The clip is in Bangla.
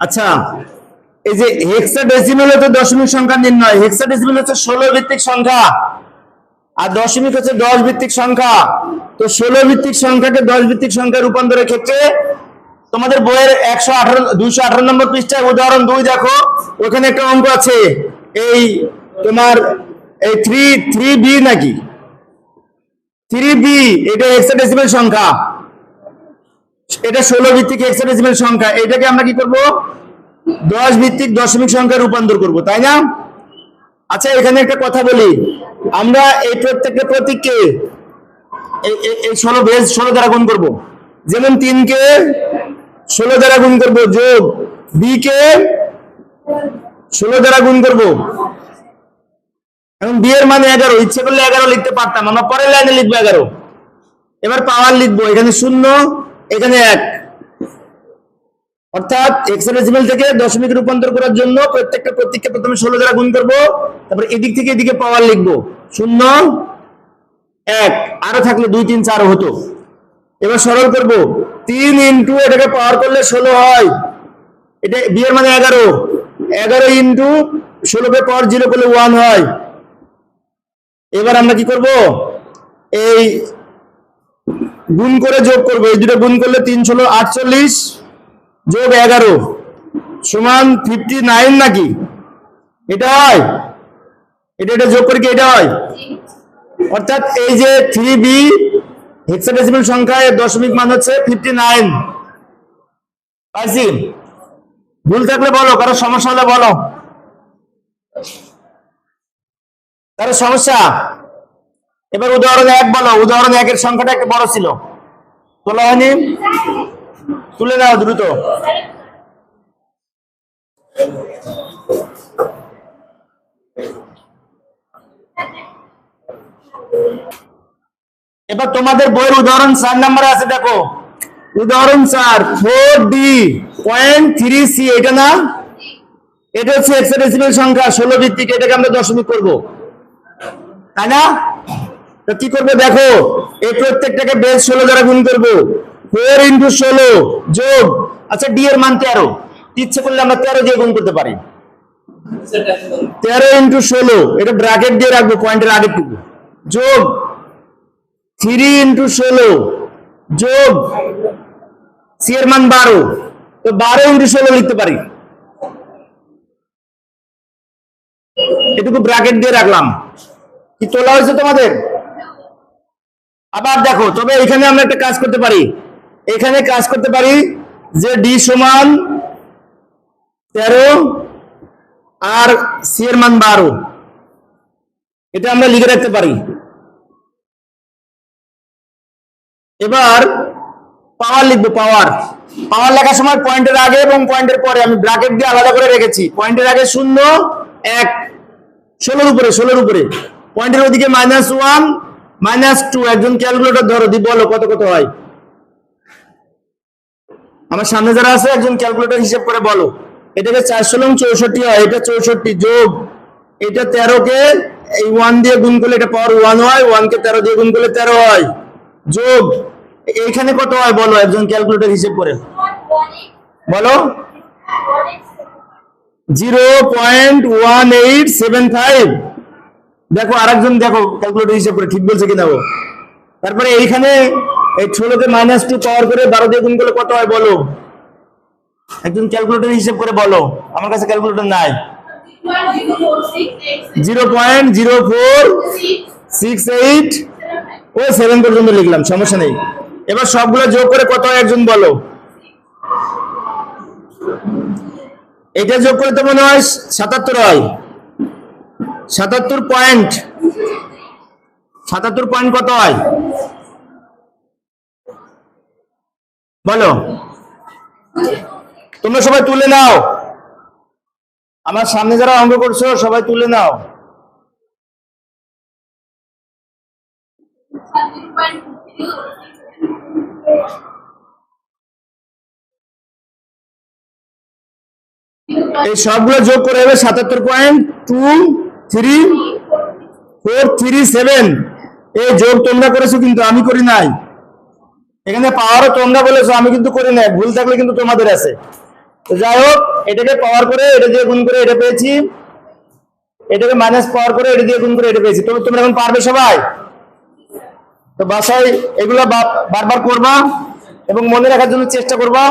আচ্ছা এই যে হেক্সাডেসিমেল হচ্ছে দশমিক সংখ্যা নির্ণয় হেক্সাডেসিমেল হচ্ছে ষোলো ভিত্তিক সংখ্যা, আর দশমিক হচ্ছে দশ ভিত্তিক সংখ্যা। তো ষোলো ভিত্তিক সংখ্যাকে দশ ভিত্তিক সংখ্যা রূপান্তরের ক্ষেত্রে তোমাদের বইয়ের একশো আঠারো, দুইশো আঠারো নম্বর পৃষ্ঠায় উদাহরণ দুই দেখো, ওখানে একটা অঙ্ক আছে, এই তোমার, এই থ্রি থ্রি বি নাকি? থ্রি বি এটা হেক্সাডেসিমেল সংখ্যা। এটা ষোলো ভিত্তিক হেক্সাডেসিমেল সংখ্যা। এটাকে আমরা কি করব? দশ ভিত্তিক দশমিক সংখ্যা রূপান্তর করব, তাই না? আচ্ছা এখানে একটা কথা বলি। আমরা এই প্রত্যেকটা প্রতীককে এই- ষোলো বেস ষোলো দ্বারা গুণ করব। যেমন তিনকে ষোলো দ্বারা গুণ করব, যোগ বি কে ষোলো দ্বারা গুণ করব। এখন বি এর মানে এগারো, ইচ্ছে করলে এগারো লিখতে পারতাম, আমরা পরের লাইনে লিখব এগারো। এবার পাওয়ার লিখব, এখানে শূন্য এখানে এক। অর্থাৎ এক্সেডেসিমেল থেকে দশমিক রূপান্তর করার জন্য প্রত্যেকটা প্রতীককে প্রথমে ষোলো দ্বারা গুণ করব, তারপর এদিক থেকে এদিকে পাওয়ার লিখব। শূন্য, এক। আরও থাকলে দুই, তিন চার হতো। এবার সরল করব। তিন ইন্টু এটাকে পাওয়ার করলে ষোলো হয়। এটা বিয়ের মানে এগারো। এগারো ইন্টু ষোলোকে পাওয়ার জিরো করলে ওয়ান হয়। এবার আমরা কি করব? এই গুণ করে যোগ করব। এই দুটো গুণ করলে তিন ষোলো, আটচল্লিশ, যোগ এগারো। সমান ফিফটি নাইন নাকি? এটা হয়? এটা এটা যোগ করে কি এটা হয়? অর্থাৎ এই যে থ্রি বি হেক্সাডেসিমাল সংখ্যা দশমিক মান হচ্ছে ফিফটি নাইন পাইছি? ভুল থাকলে বলো, কারও সমস্যা হলে বলো। কারও সমস্যা? এবার উদাহরণ এক বলো, উদাহরণ একের সংখ্যাটা একটু বড় ছিল। তোলা হয়নি? তুলে নাও দ্রুত। এবার তোমাদের বইয়ের উদাহরণ চার নম্বরে আছে, দেখো। উদাহরণ চার four D point three C এটা না? এটা হচ্ছে এক্সেডেসিমেল সংখ্যা, ষোলো ভিত্তিক, এটাকে আমরা দশমিক করব। তাই না? কি করবে দেখো? এই প্রত্যেকটাকে বেস ষোলো দ্বারা গুণ করব। ফোর ইন্টু ষোলো যোগ আচ্ছা ডি এর মান তেরো। ইচ্ছে করলে আমরা তেরো দিয়ে গুণ করতে পারি। তেরো ইন্টু ষোলো, এটা ব্র্যাকেট দিয়ে রাখব পয়েন্টের আগের টুকু। যোগ থ্রি ইন্টু ষোলো, যোগ সি এর মান বারো। তো বারো ইন্টু ষোলো লিখতে পারি। এটুকু ব্র্যাকেট দিয়ে রাখলাম। কি তোলা হয়েছে তোমাদের? আবার দেখো, তবে এখানে আমরা একটা কাজ করতে পারি। এখানে কাজ করতে পারি যে ডি সমান তেরো আর সি এর মান বারো। এটা আমরা লিখে রাখতে পারি। এবার পাওয়ার লিখব পাওয়ার পাওয়ার লেখার সময় পয়েন্টের আগে এবং পয়েন্টের পরে, আমি ব্র্যাকেট দিয়ে আলাদা করে রেখেছি। পয়েন্টের আগে শূন্য, এক, ষোলোর উপরে ষোলোর উপরে। পয়েন্টের ওদিকে মাইনাস ওয়ান মাইনাস টু একজন ক্যালকুলেটর ধরো দি বলো কত কত হয়? আমার সামনে যারা আছে একজন ক্যালকুলেটর হিসেব করে বলো। এটাকে চারশো লং চৌষট্টি হয় এটা চৌষট্টি যোগ এটা তেরো কে এই ওয়ান দিয়ে গুণ করলে এটা পাওয়ার ওয়ান হয় ওয়ান কে তেরো দিয়ে গুণ করলে তেরো হয়। যোগ এইখানে কত হয় বলো একজন ক্যালকুলেটর হিসেব করে। বলো। Zero point one eight seven five. দেখো আরেকজন দেখো ক্যালকুলেটর হিসেব করে ঠিক বলছে কিনা ও। তারপরে এইখানে এই ষোলোকে মাইনাস টু পাওয়ার করে বারো দিয়ে গুণ করলে কত হয় বলো? একজন ক্যালকুলেটর হিসেব করে বলো, আমার কাছে ক্যালকুলেটর নাই। Zero point zero four six eight ও সেভেন পর্যন্ত লিখলাম, সমস্যা নেই। এবার সবগুলো যোগ করে কত হয় একজন বলো? এটা যোগ করে তো মনে হয় সাতাত্তর হয়। সাতাত্তর পয়েন্ট। সাতাত্তর পয়েন্ট কত হয়? বলো। তোমরা সবাই তুলে নাও। আমার সামনে যারা অঙ্ক করছ, সবাই তুলে নাও। এই সবগুলো যোগ করে হবে সাতাত্তর point, two three four three seven এই যোগ তোমরা করেছ কিন্তু আমি করি নাই। এখানে পাওয়ারও তোমরা বলেছ, আমি কিন্তু করি নাই। ভুল থাকলে কিন্তু তোমাদের আছে। তো যাই হোক, এটাকে পাওয়ার করে এটা দিয়ে গুণ করে এটা পেয়েছি। এটাকে মাইনাস পাওয়ার করে এটা দিয়ে গুণ করে এটা পেয়েছি। তুমি তোমরা এখন পারবে সবাই? তো বাসায় এগুলো বারবার করবা এবং মনে রাখার জন্য চেষ্টা করবা।